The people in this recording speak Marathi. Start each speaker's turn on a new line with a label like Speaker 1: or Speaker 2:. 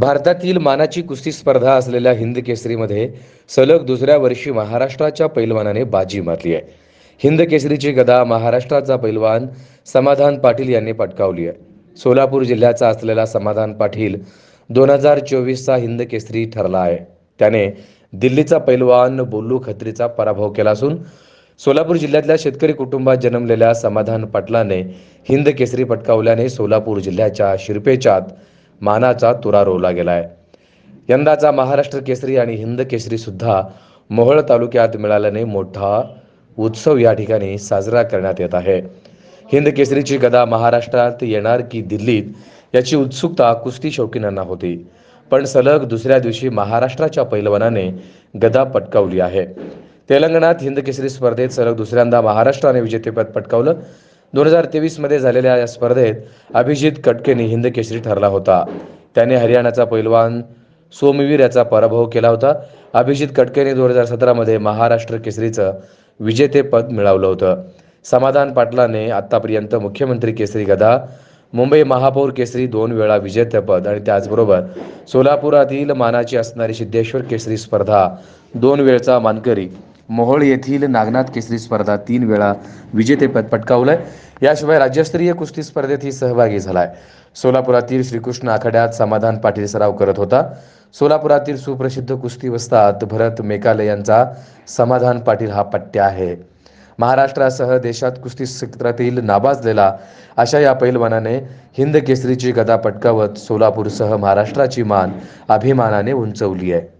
Speaker 1: भारतातील मानाची कुस्ती स्पर्धा असलेल्या हिंद केसरीमध्ये सलग दुसऱ्या वर्षी महाराष्ट्राच्या पैलवानाने बाजी मारली आहे. हिंद केसरीची गदा महाराष्ट्राचा पैलवान समाधान पाटील यांनी पटकावली आहे. सोलापूर जिल्ह्याचा असलेला समाधान पाटील दोन हजार चोवीसचा हिंद केसरी ठरला आहे. त्याने दिल्लीचा पैलवान बोल्लू खत्रीचा पराभव केला असून सोलापूर जिल्ह्यातल्या शेतकरी कुटुंबात जन्मलेल्या समाधान पाटलाने हिंद केसरी पटकावल्याने सोलापूर जिल्ह्याच्या शिरपेचात मानाचा तुरा रोवला गेलाय. यंदाचा महाराष्ट्र केसरी आणि हिंद केसरी सुद्धा मोहोळ तालुक्यात मिळाल्याने मोठा उत्सव या ठिकाणी साजरा करण्यात येत आहे. हिंद केसरीची गदा महाराष्ट्रात येणार की दिल्लीत याची उत्सुकता कुस्ती शौकीनांना होती. पण सलग दुसऱ्या दिवशी महाराष्ट्राच्या पैलवानाने गदा पटकावली आहे. तेलंगणात हिंद केसरी स्पर्धेत सलग दुसऱ्यांदा महाराष्ट्राने विजेतेपद पटकावलं. दोन हजार तेवीसमध्ये झालेल्या या स्पर्धेत अभिजित कटकेने हिंद केसरी ठरला होता. त्याने हरियाणाचा पैलवान सोमवीर याचा पराभव केला होता. अभिजित कटकेने दोन हजार सतरामध्ये महाराष्ट्र केसरीचं विजेतेपद मिळवलं होतं. समाधान पाटलाने आतापर्यंत मुख्यमंत्री केसरी गदा मुंबई महापौर केसरी दोन वेळा विजेतेपद आणि त्याचबरोबर सोलापुरातील मानाची असणारी सिद्धेश्वर केसरी स्पर्धा दोन वेळचा मानकरी मोहोळ येथील नागनाथ केसरी स्पर्धा तीन वेळा विजेतेपद पटकावलंय. याशिवाय राज्यस्तरीय कुस्ती स्पर्धेतही सहभागी झालाय. सोलापुरातील श्रीकृष्ण आखाड्यात समाधान पाटील सराव करत होता. सोलापुरातील सुप्रसिद्ध कुस्ती वस्तात भरत मेकाले यांचा समाधान पाटील हा पट्ट्या आहे. महाराष्ट्रासह देशात कुस्ती क्षेत्रातील नाबाजलेला अशा या पैलवानाने हिंद केसरीची गदा पटकावत सोलापूरसह महाराष्ट्राची मान अभिमानाने उंचवली आहे.